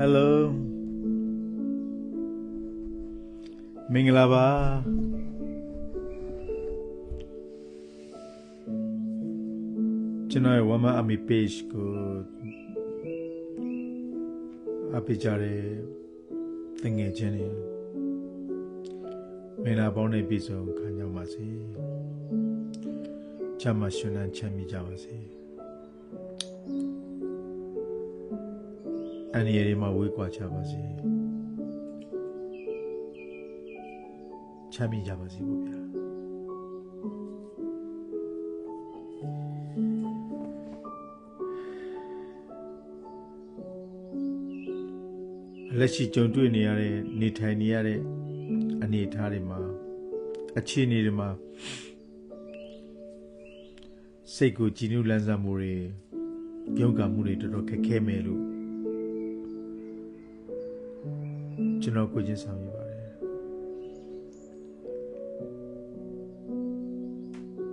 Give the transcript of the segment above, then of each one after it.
Hello မင်္ဂလာပါကျွန်တော်ရဲ့ Wama Army page ကိုအပိကြတဲ့တငယ်ချင်းတွေမင်္ဂလာပေါင်းနဲ့ပြည့်စုံခံကြပါစေချမ်းမရှင်လန်းချမ်းမြေကြပါစေ အန်ရည်မှာဝေးကွာချပါစေချမ်းမြေကြပါစေပေါ့ဗျာလက်ရှိကြုံတွေ့နေရတဲ့နေထိုင်နေရတဲ့အနေအထားတွေမှာအခြေအနေတွေမှာစိတ်ကိုကြည်နူးလန်းဆန်းမှုတွေပြုံးကမှုတွေတော်တော်ခက်ခဲမယ်လို့ ကျွန်တော်ကိုချင်းဆောင်ရပါတယ်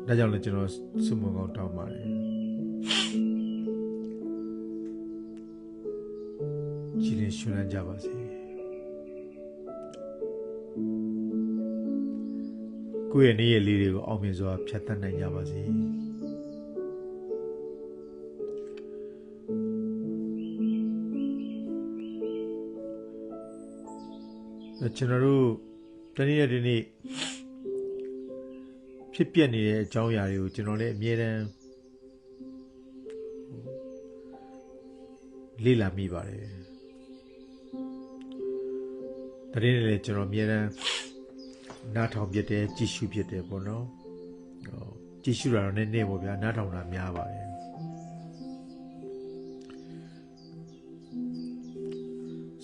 ဒါကြောင့်လည်းကျွန်တော်စုမုံကောင်းတောင်းပါတယ်ကြည်လင်ရှင်လန်းကြပါစေကိုယ့်ရဲ့နေ့ရက်လေးတွေကိုအောင်မြင်စွာဖြတ်သန်းနိုင်ကြပါစေ ကျွန်တော်တို့တနေ့ရက်ဒီနေ့ဖြစ်ပျက်နေတဲ့အကြောင်းအရာတွေကိုကျွန်တော်လည်းအမြဲတမ်းလေ့လာမိပါတယ်တနေ့နေ့လည်းကျွန်တော်အမြဲတမ်းနားထောင်ပြတယ်ကြည့်ရှုပြတယ်ပေါ့နော်ဟောကြည့်ရှုတာတော့နည်းနည်းပေါ့ဗျာနားထောင်တာများပါတယ်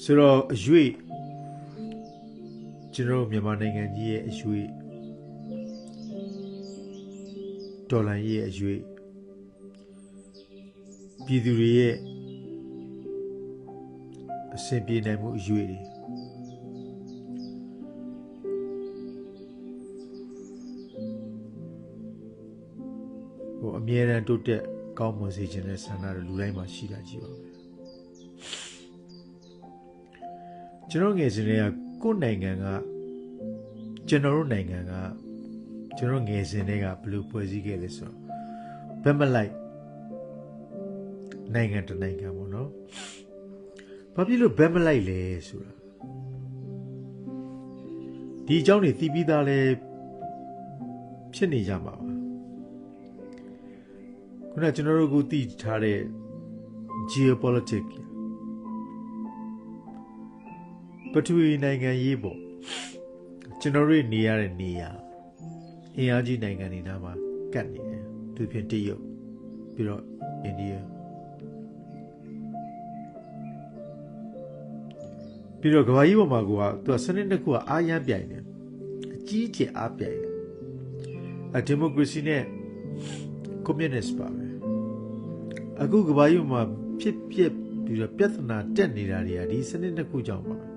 ဆိုတော့အရွေ့ ကျွန်တော်မြန်မာနိုင်ငံကြီးရဲ့အရွေ့ဒေါ်လာရဲ့အရွေ့ပြည်သူတွေရဲ့အဆင်ပြေနိုင်မှုအရွေ့တွေဟိုအမြဲတမ်းတိုးတက်ကောင်းမွန်စေခြင်းတဲ့ဆန္ဒတွေလူတိုင်းမှာရှိတာကြည့်ပါမယ်ကျွန်တော်ငယ်စဉ်တွေက ကိုယ့်နိုင်ငံကကျွန်တော်တို့နိုင်ငံကကျွန်တော်ငယ်စဉ်တွေကဘယ်လိုဖွဲ့စည်းခဲ့လဲဆိုတော့ဘက်မလိုက်နိုင်ငံတနိုင်ငံပေါ့နော်ဘာဖြစ်လို့ဘက်မလိုက်လဲဆိုတာဒီအကြောင်းတွေသိပြီးသားလဲဖြစ်နေကြမှာပါခုနကကျွန်တော်တို့ကိုသိထားတဲ့ geopolitics ပထဝီနိုင်ငံရေးပေါ့ကျွန်တော်တို့နေရတဲ့နေရာအင်အားကြီးနိုင်ငံတွေနားမှာကတ်နေတယ်သူဖြင့်တရုတ်ပြီးတော့အိန္ဒိယပြီးတော့ကမ္ဘာကြီးပေါ်မှာကသူကစနစ်တစ်ခုကအားရမ်းပြိုင်တယ်အကြီးအကျယ်အားပြိုင်တယ်အဒီမိုကရေစီနဲ့ကွန်မြူနစ်ပါပဲအခုကမ္ဘာကြီးမှာဖြစ်ဖြစ်ပြီးတော့ပြဿနာတက်နေတာတွေကဒီစနစ်တစ်ခုကြောင့်ပါပဲ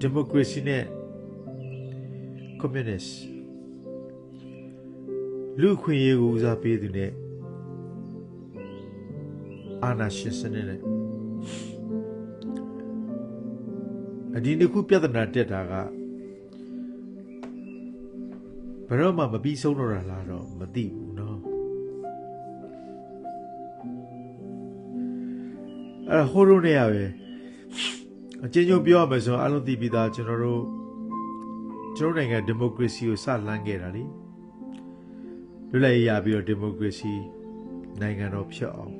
ဒီမိုကရေစီနဲ့ကွန်မြူနစ်လူခွင့်ရေးကိုဦးစားပေးသူနဲ့အာဏာရှင်စနစ်နဲ့အဒီတစ်ခုပြဿနာတက်တာကဘယ်တော့မှမပြီးဆုံးတော့တာလားတော့မသိဘူးเนาะအဲဟိုလိုနေရပဲ အချင်းချင်းပြောရမယ်ဆိုတော့အလုံးသိပြီးသားကျွန်တော်တို့ကျွန်တော်နိုင်ငံဒီမိုကရေစီကိုစလန်းခဲ့တာလေလွတ်လပ်ရေးရပြီးတော့ဒီမိုကရေစီနိုင်ငံတော်ဖြစ်အောင်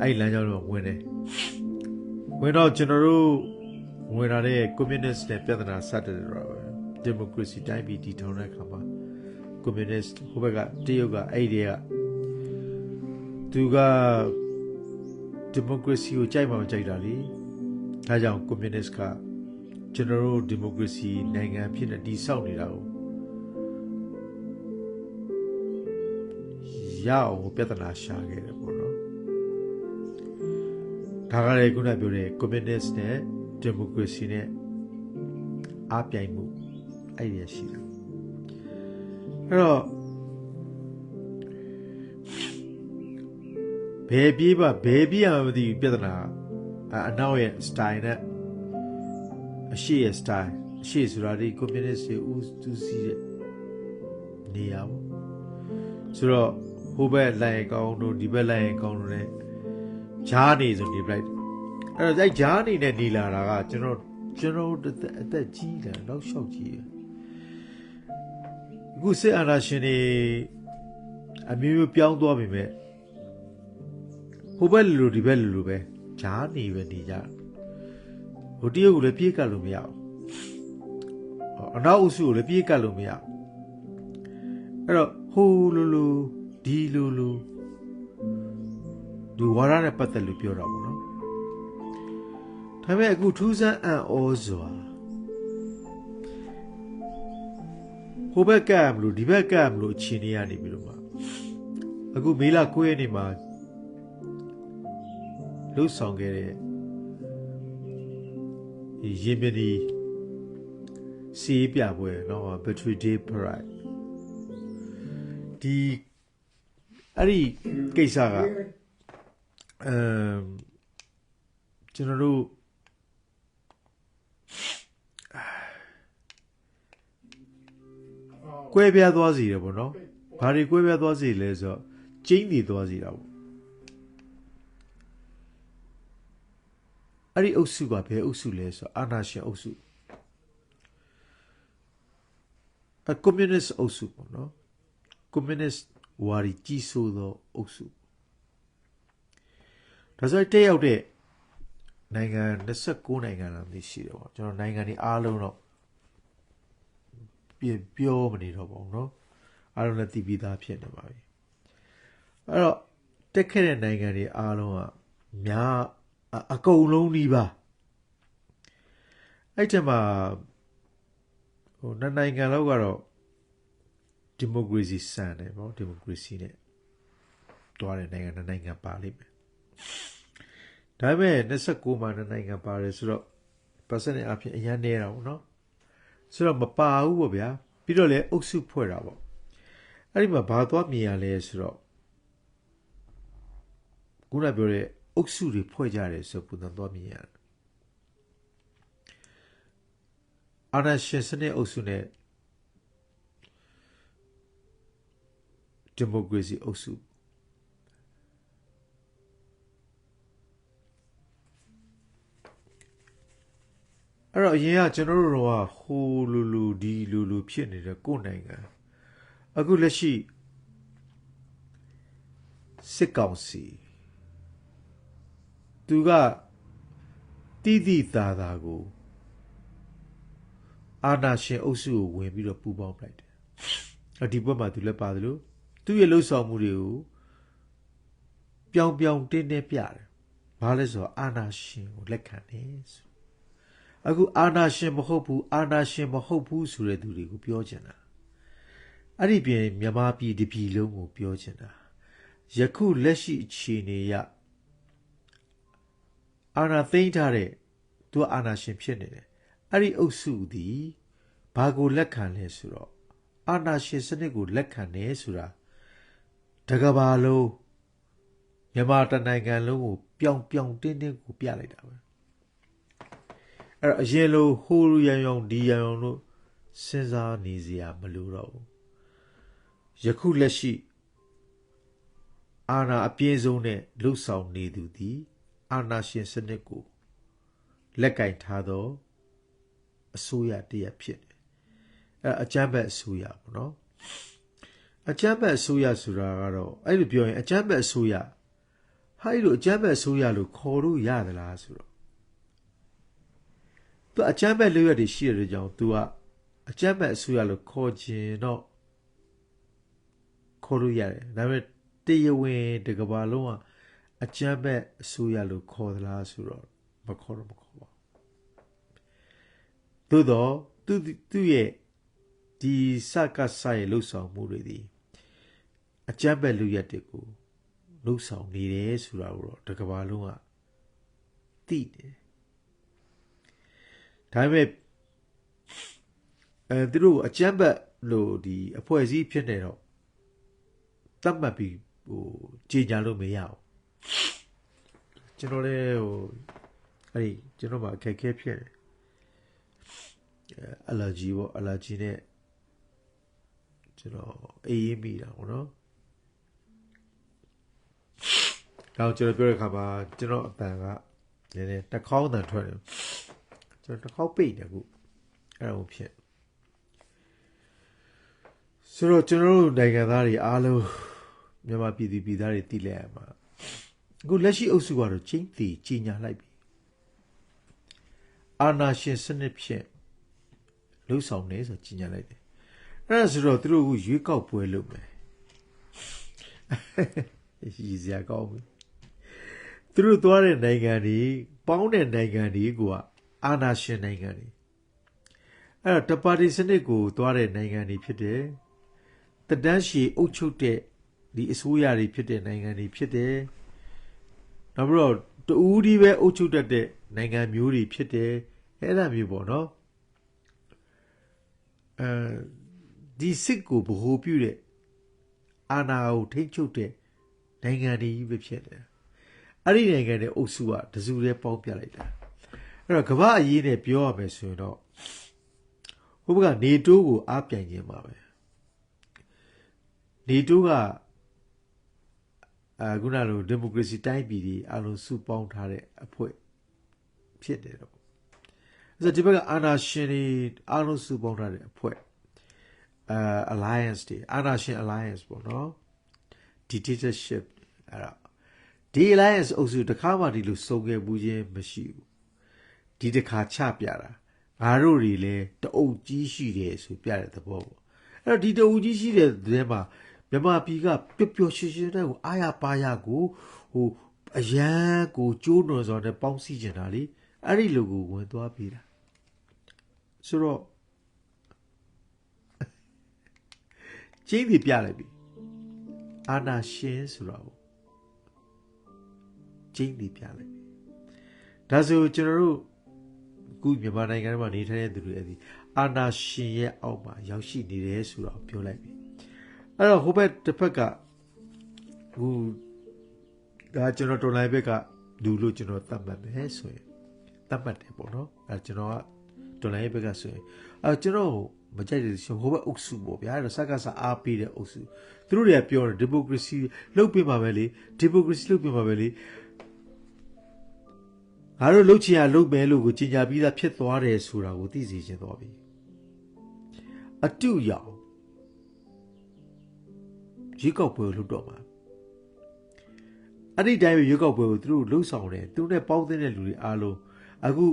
အဲ့လမ်းကြောင်းတော့ဝင်တယ်ဝင်တော့ကျွန်တော်တို့ဝင်လာတဲ့ကွန်မြူနစ်နဲ့ပြဿနာစတဲ့တော့ပဲဒီမိုကရေစီတိုင်းပြည်တည်ထောင်တဲ့အခါမှာကွန်မြူနစ်ဟိုဘက်ကတရုတ်ကအဲ့ဒီကသူကဒီမိုကရေစီကိုကြိုက်မှမကြိုက်တာလေ ဒါကြောင့်ကွန်မြူနစ်ကကျွန်တော်တို့ဒီမိုကရေစီနိုင်ငံဖြစ်နေတည်ဆောက်နေတာကိုရအောင်ပြဿနာရှာခဲ့တယ်ပေါ့နော်ဒါကလည်းခုနပြောတဲ့ကွန်မြူနစ်နဲ့ဒီမိုကရေစီနဲ့အားပြိုင်မှုအဲ့ဒီရရှိတာအဲ့တော့ဘဘယ်ပြေးပါဘယ်ပြေးရမှမသိဘူးပြဿနာအ အနောက်ရဲ့ style နဲ့အရှိရဲ့ style အရှိဆိုတာဒီ communist တွေဦးသူစီတဲ့နေရာပေါ့ဆိုတော့ဟိုဘက်လိုက်ရင်ကောင်းတို့ဒီဘက်လိုက်ရင်ကောင်းတို့ ਨੇ ဂျားနေဆိုနေပလိုက်အဲ့တော့အဲ့ဂျားနေနဲ့နေလာတာကကျွန်တော်ကျွန်တော်တို့အသက်ကြီးလာတော့ရှောက်ကြီးရအခုစစ်အာဏာရှင်တွေအမျိုးမျိုးပြောင်းသွားပြီမဲ့ဟိုဘက်လူလူဒီဘက်လူလူပဲ ဂျားနေပဲနေကြဟိုတရုတ်ကလည်းပြေးကပ်လို့မရဘူးအနောက်အုပ်စုကိုလည်းပြေးကပ်လို့မရဘူးအဲ့တော့ဟိုလူလူဒီလူလူဒီဝါရနဲ့ပတ်သက်လို့ပြောတာပေါ့နော်ဒါပေမဲ့အခုထူးဆန်းအံ့ဩစွာဟိုဘက်ကမလို့ဒီဘက်ကမလို့အချင်းနေရနေပြီလို့မှာအခုမေလာ9ရက်နေ့မှာ လှုပ်ဆောင်ခဲ့တဲ့ဒီရင်မဒီစီးပြပွဲเนาะ Battery Day Parade ဒီအဲ့ဒီကိစ္စကအမ်ကျွန်တော်တို့ကွဲပြားသွားစီတယ်ပေါ့နော်။ဘာတွေကွဲပြားသွားစီလဲဆိုတော့ကျင်းနေသွားစီတာပေါ့။ အဲ့ဒီအုပ်စုကဘယ်အုပ်စုလဲဆိုတော့အာနာရှင်အုပ်စု။အကွန်မြူနစ်အုပ်စုပေါ့နော်။ communist ဝါဒီကြီးစိုးသောအုပ်စုဒါဆိုတက်ရောက်တဲ့နိုင်ငံ29နိုင်ငံလာသိရှိတယ်ပေါ့ကျွန်တော်နိုင်ငံတွေအားလုံးတော့ပြပြောမနေတော့ပါဘူးเนาะအားလုံးလည်းသိပြီးသားဖြစ်နေပါပြီအဲ့တော့တက်ခဲ့တဲ့နိုင်ငံတွေအားလုံးကများ အကုန်လုံးဒီပါအဲ့တမှာဟိုနှစ်နိုင်ငံလောက်ကတော့ဒီမိုကရေစီစံတယ်ပေါ့ဒီမိုကရေစီနဲ့တွားတဲ့နိုင်ငံနဲ့နိုင်ငံပါလိမ့်မယ်ဒါပေမဲ့29မှာနိုင်ငံပါတယ်ဆိုတော့ percent အဖြစ်အရင်နေတာပေါ့နော်ဆိုတော့မပါဘူးပေါ့ဗျာပြီးတော့လည်းအုပ်စုဖွဲ့တာပေါ့အဲ့ဒီမှာဘာသွားမြင်ရလဲဆိုတော့ခုနပြောတဲ့ အုပ်စုတွေဖွဲ့ကြတယ်ဆိုပုံစံသွားမြင်ရတယ်အာနာရှင်စနစ်အုပ်စုနဲ့ဒီမိုကရေစီအုပ်စုအဲ့တော့အရင်ကကျွန်တော်တို့တော့ဟိုလူလူဒီလူလူဖြစ်နေတဲ့ကိုယ်နိုင်ငံအခုလက်ရှိစစ်ကောင်စီ သူကတိတိသားသားကိုအာနာရှင်အုပ်စုကိုဝင်ပြီးတော့ပူပေါင်းလိုက်တယ်။အဒီဘက်မှာသူလည်းပါတယ်လို့သူ့ရဲ့လှုပ်ဆောင်မှုတွေကိုပြောင်ပြောင်တင်းတင်းပြတယ်။ဘာလဲဆိုတော့အာနာရှင်ကိုလက်ခံတယ်ဆို။အခုအာနာရှင်မဟုတ်ဘူးအာနာရှင်မဟုတ်ဘူးဆိုတဲ့သူတွေကိုပြောချင်တာ။အဲ့ဒီပြင်မြန်မာပြည်တပြည်လုံးကိုပြောချင်တာ။ယခုလက်ရှိအခြေအနေရ အာနာသိမ့်ထားတဲ့သူအာနာရှင်ဖြစ်နေတယ်။အဲ့ဒီအုပ်စုသည်ဘာကိုလက်ခံလဲဆိုတော့အာနာရှင်စနစ်ကိုလက်ခံတယ်ဆိုတာတကဘာလုံးမြန်မာတနိုင်ငံလုံးကိုပြောင်ပြောင်တင်းတင်းကိုပြလိုက်တာပဲအဲ့တော့အရင်လိုဟိုရံရောင်ဒီရံရောင်တို့စဉ်းစားနေစရာမလိုတော့ဘူးယခုလက်ရှိအာဏာအပြည့်စုံနဲ့လှုပ်ဆောင်နေသူသည် အာဏာရှင်စနစ်ကိုလက်ကင်ထားသောအစိုးရတရက်ဖြစ်တယ်အဲအကြမ်းဖက်အစိုးရပေါ့နော်အကြမ်းဖက်အစိုးရဆိုတာကတော့အဲ့လိုပြောရင်အကြမ်းဖက်အစိုးရဟာအဲ့လိုအကြမ်းဖက်အစိုးရလို့ခေါ်လို့ရသလားဆိုတော့သူအကြမ်းဖက်လုပ်ရတဲ့ရှိတဲ့ကြောင့် तू ကအကြမ်းဖက်အစိုးရလို့ခေါ်ခြင်းတော့ခေါ်လို့ရတယ်ဒါပေမဲ့တရားဝင်တကဘာလုံးက အကြမ်းဖက်အစိုးရလို့ခေါ်သလားဆိုတော့မခေါ်တော့မခေါ်ပါဘူးသို့တော့သူသူ့ရဲ့ဒီစကဆရဲ့လှုပ်ဆောင်မှုတွေဒီအကြမ်းဖက်လူရက်တွေကိုလှုပ်ဆောင်နေတယ်ဆိုတာကိုတော့တကဘာလုံးကသိတယ်ဒါပေမဲ့အဲသူတို့အကြမ်းဖက်လို့ဒီအဖွဲ့အစည်းဖြစ်နေတော့တတ်မှတ်ပြီးဟိုကြေညာလို့မရဘူး ကျွန်တော်လည်းဟိုအဲ့ဒီကျွန်တော်မှာအခက်အခဲဖြစ်တယ်အလာဂျီပေါ့အလာဂျီနဲ့ကျွန်တော်အေးအေးမိတာပေါ့နော်တော့ကျွန်တော်ပြောတဲ့ခါမှာကျွန်တော်အတန်ကနည်းနည်းတစ်ခေါက်အတန်ထွက်တယ်ကျွန်တော်တစ်ခေါက်ပိတ်တယ်အခုအဲ့ဒါကိုဖြစ်ဆိုတော့ကျွန်တော်တို့နိုင်ငံသားတွေအားလုံးမြန်မာပြည်သူပြည်သားတွေတည်လဲရမှာ အခုလက်ရှိအုပ်စုကတော့ချင်းတီကြီးညာလိုက်ပြီအာနာရှင်စနစ်ဖြင့်လှုပ်ဆောင်နေဆိုကြီးညာလိုက်တယ်အဲ့ဒါဆိုတော့သူတို့ကရွေးကောက်ပွဲလုပ်မယ်ရည်စရာကောင်းပြီသူတို့သွားတဲ့နိုင်ငံတွေပေါင်းတဲ့နိုင်ငံတွေကအာနာရှင်နိုင်ငံတွေအဲ့တော့တပါတီစနစ်ကိုသွားတဲ့နိုင်ငံတွေဖြစ်တယ်တဒန်းရှည်အုပ်ချုပ်တဲ့ဒီအစိုးရတွေဖြစ်တဲ့နိုင်ငံတွေဖြစ်တယ် နောက်ပြီးတော့တူဦးဒီပဲအုပ်ချုပ်တတ်တဲ့နိုင်ငံမျိုးတွေဖြစ်တယ်အဲ့ဒါမျိုးပေါ့နော်အဲဒီစစ်ကိုဗဟိုပြုတဲ့အာဏာကိုထိန်းချုပ်တဲ့နိုင်ငံတွေကြီးပဲဖြစ်တယ်အဲ့ဒီနိုင်ငံတွေအုပ်စုကတစုတည်းပေါင်းပြလိုက်တာအဲ့တော့ကမ္ဘာအရေးနဲ့ပြောရမယ်ဆိုရင်တော့ဟိုဘက်ကနေတိုးကိုအားပြိုင်ခြင်းပါပဲနေတိုးက အခုနလိုဒီမိုကရေစီတိုင်းပြည်တွေအလုံးစုပေါင်းထားတဲ့အဖွဲ့ဖြစ်တယ်တော့အဲ့ဒါဒီဘက်ကအာနာရှင်တွေအလုံးစုပေါင်းထားတဲ့အဖွဲ့အဲ alliance တွေအာနာရှင် alliance ပေါ့နော် dictatorship အဲ့ဒါဒီ alliance အုပ်စုတစ်ခါမှဒီလိုစုံခဲ့မှုချင်းမရှိဘူးဒီတစ်ခါချပြတာငါတို့တွေလည်းတအုပ်ကြီးရှိတယ်ဆိုပြတဲ့သဘောပေါ့အဲ့တော့ဒီတအုပ်ကြီးရှိတဲ့တဲ့မှာ မြန်မာပြည်ကပျော်ပျော်ရွှင်ရွှင်တဲ့ကိုအာရပါရကိုဟိုအရန်ကိုကျိုးနွယ်စွာနဲ့ပေါင်းစည်းကျင်တာလေအဲ့ဒီလူကိုဝင်သွားပြီလားဆိုတော့ကျင်းပြပြလိုက်ပြီအာနာရှင်ဆိုတော့ကျင်းပြပြလိုက်ပြီဒါဆိုကျွန်တော်တို့ခုမြန်မာနိုင်ငံမှာနေထိုင်တဲ့သူတွေအဲ့ဒီအာနာရှင်ရဲ့အောက်မှာရောက်ရှိနေတယ်ဆိုတော့ပြောလိုက်ပြီ အဲ့တော့ဟိုဘက်တစ်ဖက်ကဟိုဒါကျွန်တော်တော်လိုင်းဘက်ကလူလို့ကျွန်တော်တတ်မှတ်မယ်ဆိုရင်တတ်မှတ်တယ်ပေါ့နော်အဲကျွန်တော်ကတော်လိုင်းဘက်ကဆိုရင်အဲကျွန်တော်မကြိုက်တဲ့ရှင်ဟိုဘက်အုပ်စုပေါ့ဗျာအဲ့တော့စက္ကစအားပေးတဲ့အုပ်စုသူတို့တွေကပြောတယ်ဒီမိုကရေစီလုပ်ပေးမှာပဲလေဒီမိုကရေစီလုပ်ပေးမှာပဲလေငါတို့လှုပ်ချင်ရလှုပ်မယ်လို့ကိုကြီးညာပြီးသားဖြစ်သွားတယ်ဆိုတာကိုသိစေချင်တော့ပြီအတုရောင် ရွေးကောက်ပွဲကိုလုပ်တော့မှာအဲ့ဒီတိုင်းပဲရွေးကောက်ပွဲကိုသူတို့လှုပ်ဆောင်တယ်သူနဲ့ပေါင်းတဲ့လူတွေအားလုံးအခု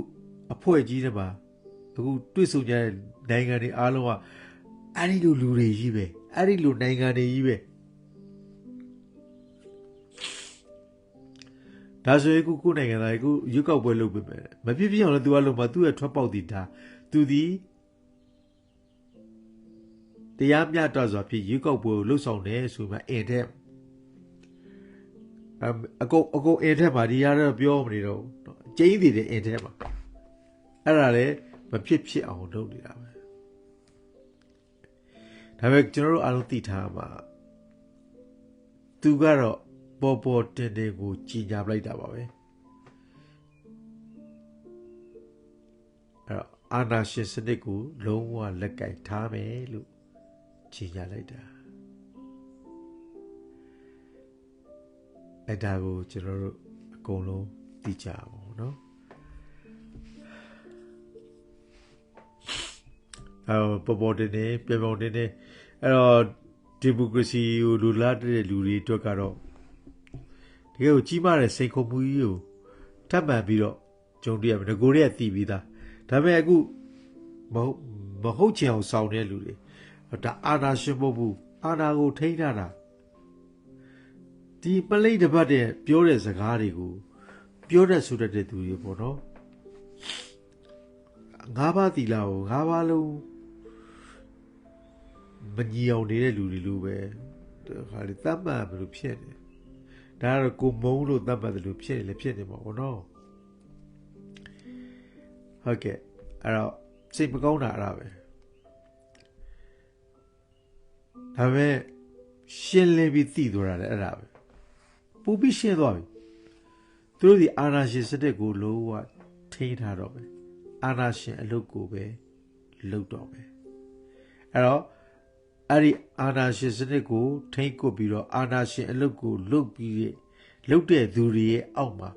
အဖွဲ့ကြီးတွေမှာအခုတွေ့ဆုံကြတဲ့နိုင်ငံတွေအားလုံးကအဲ့ဒီလိုလူတွေကြီးပဲအဲ့ဒီလိုနိုင်ငံတွေကြီးပဲဒါဆိုရင်ခုကိုနိုင်ငံသားခုရွေးကောက်ပွဲလုပ်ပေးမယ်မဖြစ်ဖြစ်အောင်လည်းသူကလုံးမသူ့ရဲ့ထွက်ပေါက်တည်တာသူဒီ တရားမျှတစွာဖြင့်ရွေးကောက်ပွဲကိုလှုပ်ဆောင်တယ်ဆိုမှအင်တဲ့အကုန်အကုန်အင်ထက်မှာဒီရတော့ပြောမနေတော့ကျင်းသေးတယ်အင်ထက်မှာအဲ့ဒါလည်းမဖြစ်ဖြစ်အောင်လုပ်နေတာပဲဒါပေမဲ့ကျွန်တော်တို့အားလုံးသိထားမှာသူကတော့ပေါ်ပေါ်တင်တင်ကိုကြီးညာပလိုက်တာပါပဲအဲ့တော့အာနာရှင်စနစ်ကိုလုံးဝလက်ကင်ထားမယ်လို့ ကြီးညာလိုက်တာအဲ့ဒါကိုကျွန်တော်တို့အကုန်လုံးသိကြပါဘူးเนาะအော်ပေါ်ပေါ်တင်နေပြေပုံတင်နေအဲ့တော့ဒီမိုကရေစီကိုလူလားတဲ့လူတွေအတွက်ကတော့တကယ်ကိုကြီးမားတဲ့စိန်ခေါ်မှုကြီးကိုထပ်မံပြီးတော့ကြုံတွေ့ရမယ်ငကိုတွေကတည်ပြီးသားဒါပေမဲ့အခုမဟုတ်မဟုတ်ချင်အောင်ဆောင်တဲ့လူတွေ ဒါအာနာရှင်မဟုတ်ဘူးအာနာကိုထိန်းထားတာဒီပလိတ်တပတ်တဲ့ပြောတဲ့စကားတွေကိုပြောတတ်ဆိုတတ်တဲ့သူတွေပေါ့နော်ငါးပါးသီလာကိုငါးပါးလုံးမညီအောင်နေတဲ့လူတွေလိုပဲခါလေတတ်မှတ်ဘယ်လိုဖြစ်နေဒါကတော့ကိုမုံလို့တတ်မှတ်တယ်လို့ဖြစ်နေလေဖြစ်နေမှာပေါ့နော်ဟုတ်ကဲ့အဲ့တော့စိတ်မကောင်းတာအဲ့ဒါပဲ ဒါပေမဲ့ရှင်းလင်းပြီးသိသွားတာလည်းအဲ့ဒါပဲပူပြီးရှင်းသွားပြီသူတို့ဒီအာနာရှင်စနစ်ကိုလုံးဝထိန်းထားတော့မယ်အာနာရှင်အလုပ်ကိုပဲလုပ်တော့မယ်အဲ့တော့အဲ့ဒီအာနာရှင်စနစ်ကိုထိန်းကွပ်ပြီးတော့အာနာရှင်အလုပ်ကိုလုပ်ပြီးတဲ့လုပ်တဲ့သူတွေရဲ့အောက်မှာ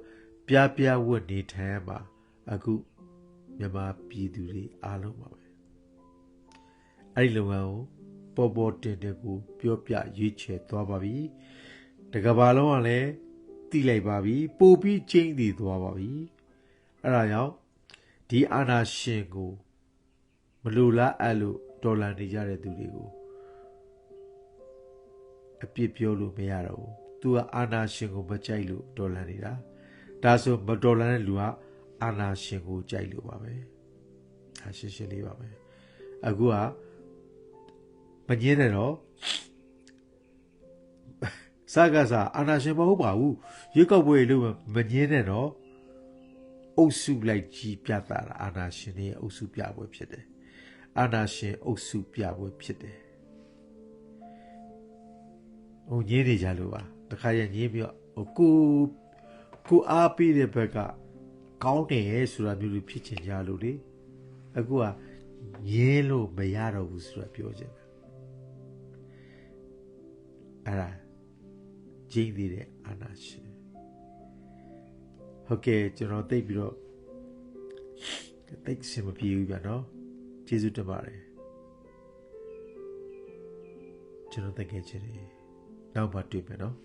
ပြားပြားဝတ်နေထိုင်ရမှာအခုမြန်မာပြည်သူတွေအားလုံးပါပဲအဲ့ဒီလုပ်ငန်းကို ပေါ်ပေါ်တင်တင်ကိုပြောပြရွေးချယ်သွားပါပြီတကဘာလုံးကလည်းတိလိုက်ပါပြီပို့ပြီးချင်းတည်သွားပါပြီအဲ့ဒါကြောင့်ဒီအာနာရှင်ကိုမလိုလားအဲ့လိုဒေါ်လာနေကြတဲ့သူတွေကိုအပြစ်ပြောလို့မရတော့ဘူး။ तू ကအာနာရှင်ကိုမကြိုက်လို့ဒေါ်လာနေတာ။ဒါဆိုမဒေါ်လာတဲ့လူကအာနာရှင်ကိုကြိုက်လို့ပါပဲ။ဒါရှင်းရှင်းလေးပါပဲ။အခုက မငင်းနဲ့တော့စကားစားအာနာရှင်မဟုတ်ပါဘူး။ရွေးကောက်ပွဲလို့မငင်းနဲ့တော့အုပ်စုလိုက်ကြီးပြတာအာနာရှင်ရဲ့အုပ်စုပြပွဲဖြစ်တယ်။အာနာရှင်အုပ်စုပြပွဲဖြစ်တယ်။ဟိုညင်းနေကြလို့ပါတခါရညင်းပြီးတော့ဟိုကိုကိုအားပေးတဲ့ဘက်ကကောင်းတယ်ဆိုတာမျိုးလိုဖြစ်ချင်ကြလို့လေအခုကညင်းလို့မရတော့ဘူးဆိုတာပြောချင်တယ် အဲ့ဒါဂျင်းသေးတဲ့အာနာရှင်ဟုတ်ကဲ့ကျွန်တော်သိပြီးတော့သိစင်မပြေဘူးဗျာနော်ကျေးဇူးတင်ပါတယ်ကျွန်တော်တကယ်ချင်တယ်နောက်မှတွေ့မယ်နော်